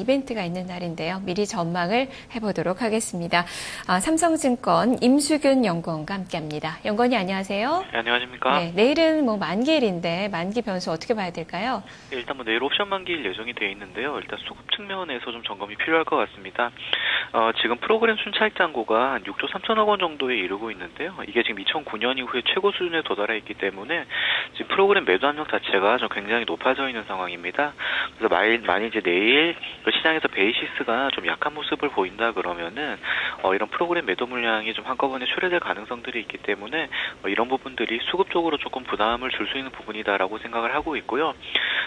이벤트가 있는 날인데요. 미리 전망을 해보도록 하겠습니다. 아, 삼성증권 임수균 연구원과 함께합니다. 연구원이 안녕하세요. 네, 안녕하십니까. 네, 내일은 뭐 만기일인데 만기 변수 어떻게 봐야 될까요? 네, 일단 뭐 내일 옵션 만기일 예정이 되어 있는데요. 일단 수급 측면에서 좀 점검이 필요할 것 같습니다. 어, 지금 프로그램 순차익 잔고가 한 6조 3천억 원 정도에 이르고 있는데요. 이게 지금 2009년 이후에 최고 수준에 도달해 있기 때문에 지금 프로그램 매도 압력 자체가 좀 굉장히 높아져 있는 상황입니다. 그래서 만일, 만일 이제 내일 그 시장에서 베이시스가 좀 약한 모습을 보인다 그러면은 어, 이런 프로그램 매도 물량이 좀 한꺼번에 출회될 가능성들이 있기 때문에 어, 이런 부분들이 수급 적으로 조금 부담을 줄 수 있는 부분이다라고 생각을 하고 있고요.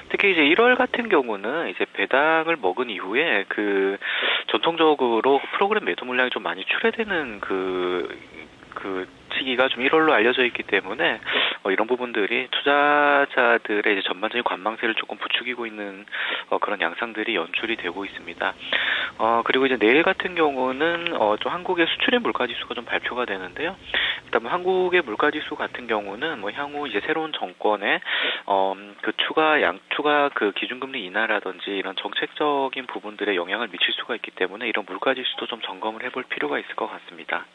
특히 이제 1월 같은 경우는 이제 배당을 먹은 이후에 그 전통적으로 프로그램 매도 물량이 좀 많이 출회되는 그, 그 시기가 좀 1월로 알려져 있기 때문에 어, 이런 부분들이 투자자들의 이제 전반적인 관망세를 조금 부추기고 있는 어, 그런 양상들이 연출이 되고 있습니다. 어, 그리고 이제 내일 같은 경우는 어, 좀 한국의 수출입 물가 지수가 좀 발표가 되는데요. 일단 뭐 한국의 물가 지수 같은 경우는 뭐 향후 이제 새로운 정권의 어, 그 추가 양 추가 그 기준금리 인하라든지 이런 정책적인 부분들에 영향을 미칠 수가 있기 때문에 이런 물가 지수도 좀 점검을 해볼 필요가 있을 것 같습니다.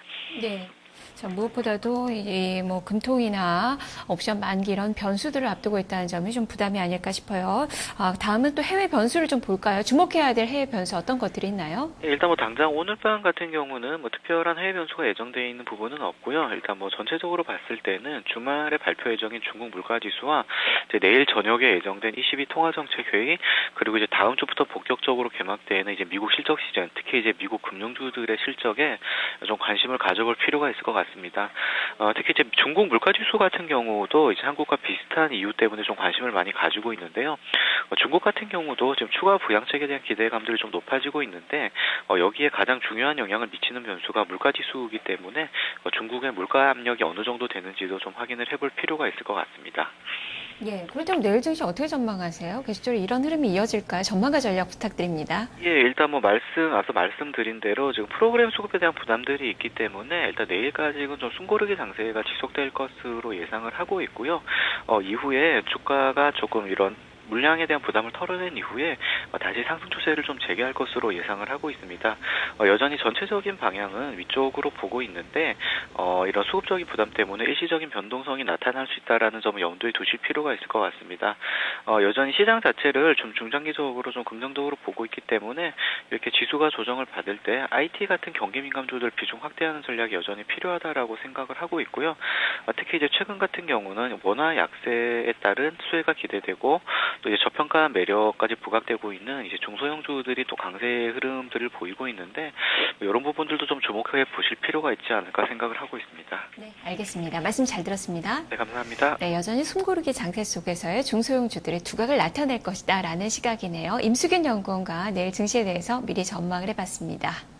네. 자, 무엇보다도 이 뭐 금통이나 옵션 만기 이런 변수들을 앞두고 있다는 점이 좀 부담이 아닐까 싶어요. 아, 다음은 또 해외 변수를 좀 볼까요? 주목해야 될 해외 변수 어떤 것들이 있나요? 예, 일단 뭐 당장 오늘 밤 같은 경우는 뭐 특별한 해외 변수가 예정되어 있는 부분은 없고요. 일단 뭐 전체적으로 봤을 때는 주말에 발표 예정인 중국 물가 지수와 이제 내일 저녁에 예정된 22 통화 정책 회의 그리고 이제 다음 주부터 본격적으로 개막되는 이제 미국 실적 시즌, 특히 이제 미국 금융주들의 실적에 좀 관심을 가져볼 필요가 있을 것 같습니다. 어, 특히 이제 중국 물가 지수 같은 경우도 이제 한국과 비슷한 이유 때문에 좀 관심을 많이 가지고 있는데요. 어, 중국 같은 경우도 지금 추가 부양책에 대한 기대감들이 좀 높아지고 있는데 어, 여기에 가장 중요한 영향을 미치는 변수가 물가 지수이기 때문에 어, 중국의 물가 압력이 어느 정도 되는지도 좀 확인을 해볼 필요가 있을 것 같습니다. 예, 그렇다면 내일 증시 어떻게 전망하세요? 계속적으로 이런 흐름이 이어질까요? 전망과 전략 부탁드립니다. 예, 일단 뭐 말씀 앞서 말씀드린 대로 지금 프로그램 수급에 대한 부담들이 있기 때문에 일단 내일까지는 좀 숨고르기 장세가 지속될 것으로 예상을 하고 있고요. 어, 이후에 주가가 조금 이런 물량에 대한 부담을 털어낸 이후에 어, 다시 상승 추세를 좀 재개할 것으로 예상을 하고 있습니다. 어, 여전히 전체적인 방향은 위쪽으로 보고 있는데 어, 이런 수급적인 부담 때문에 일시적인 변동성이 나타날 수 있다라는 점을 염두에 두실 필요가 있을 것 같습니다. 어, 여전히 시장 자체를 좀 중장기적으로 좀 긍정적으로 보고 있기 때문에 이렇게 지수가 조정을 받을 때 IT 같은 경기 민감주들 비중 확대하는 전략이 여전히 필요하다라고 생각을 하고 있고요. 어, 특히 이제 최근 같은 경우는 원화 약세에 따른 수혜가 기대되고 또 이제 저평가 매력까지 부각되고 있는 이제 중소형주들이 또 강세 흐름들을 보이고 있는데 뭐 이런 부분들도 좀 주목해 보실 필요가 있지 않을까 생각을 하고 있습니다. 네, 알겠습니다. 말씀 잘 들었습니다. 네, 감사합니다. 네, 여전히 숨고르기 장세 속에서의 중소형주들의 두각을 나타낼 것이다라는 시각이네요. 임수균 연구원과 내일 증시에 대해서 미리 전망을 해봤습니다.